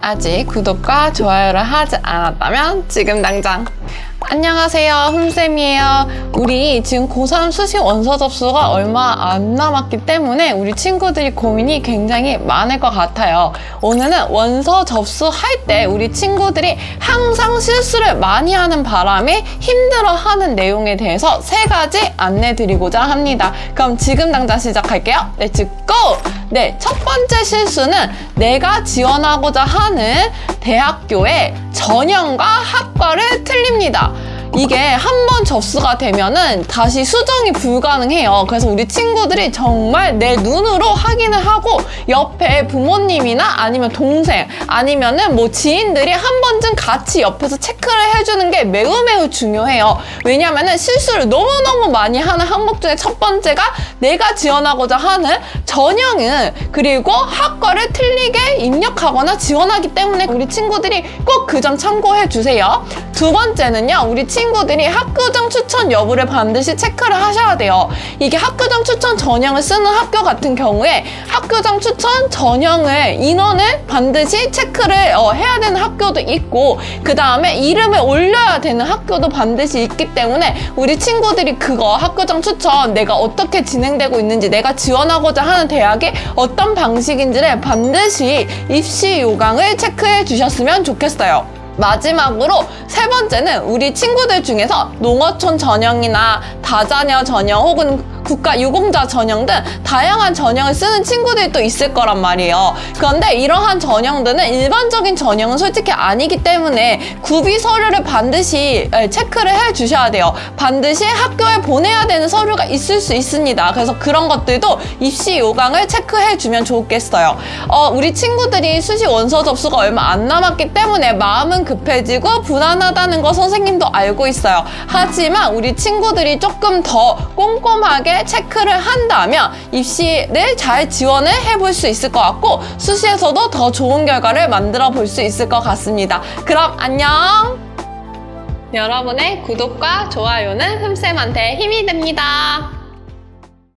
아직 구독과 좋아요를 하지 않았다면 지금 당장 안녕하세요 흠쌤이에요. 우리 지금 고3 수시 원서 접수가 얼마 안 남았기 때문에 우리 친구들이 고민이 굉장히 많을 것 같아요. 오늘은 원서 접수할 때 우리 친구들이 항상 실수를 많이 하는 바람에 힘들어하는 내용에 대해서 세 가지 안내 드리고자 합니다. 그럼 지금 당장 시작할게요. 렛츠 고! 네, 첫 번째 실수는 내가 지원하고자 하는 대학교의 전형과 학과를 틀립니다. 이게 한 번 접수가 되면은 다시 수정이 불가능해요. 그래서 우리 친구들이 정말 내 눈으로 확인을 하고 옆에 부모님이나 아니면 동생 아니면은 뭐 지인들이 한 번쯤 같이 옆에서 체크를 해주는 게 매우 매우 중요해요. 왜냐면은 실수를 너무너무 많이 하는 항목 중에 첫 번째가 내가 지원하고자 하는 전형은 그리고 학과를 틀리게 입력하거나 지원하기 때문에 우리 친구들이 꼭 그 점 참고해 주세요. 두 번째는요, 우리 친구들이 학교장 추천 여부를 반드시 체크를 하셔야 돼요. 이게 학교장 추천 전형을 쓰는 학교 같은 경우에 학교장 추천 전형을 인원을 반드시 체크를 어, 해야 되는 학교도 있고, 그 다음에 이름을 올려야 되는 학교도 반드시 있기 때문에 우리 친구들이 그거 학교장 추천 내가 어떻게 진행되고 있는지 내가 지원하고자 하는 대학이 어떤 방식인지를 반드시 입시 요강을 체크해 주셨으면 좋겠어요. 마지막으로 세 번째는 우리 친구들 중에서 농어촌 전형이나 다자녀 전형 혹은 국가 유공자 전형 등 다양한 전형을 쓰는 친구들이 또 있을 거란 말이에요. 그런데 이러한 전형들은 일반적인 전형은 솔직히 아니기 때문에 구비 서류를 반드시 에, 체크를 해 주셔야 돼요. 반드시 학교에 보내야 되는 서류가 있을 수 있습니다. 그래서 그런 것들도 입시 요강을 체크해 주면 좋겠어요. 어, 우리 친구들이 수시 원서 접수가 얼마 안 남았기 때문에 마음은 급해지고 불안하다는 거 선생님도 알고 있어요. 하지만 우리 친구들이 조금 더 꼼꼼 하게 체크를 한다면 입시를 잘 지원을 해볼 수 있을 것 같고 수시에서도 더 좋은 결과를 만들어 볼 수 있을 것 같습니다. 그럼 안녕! 여러분의 구독과 좋아요는 흠쌤한테 힘이 됩니다.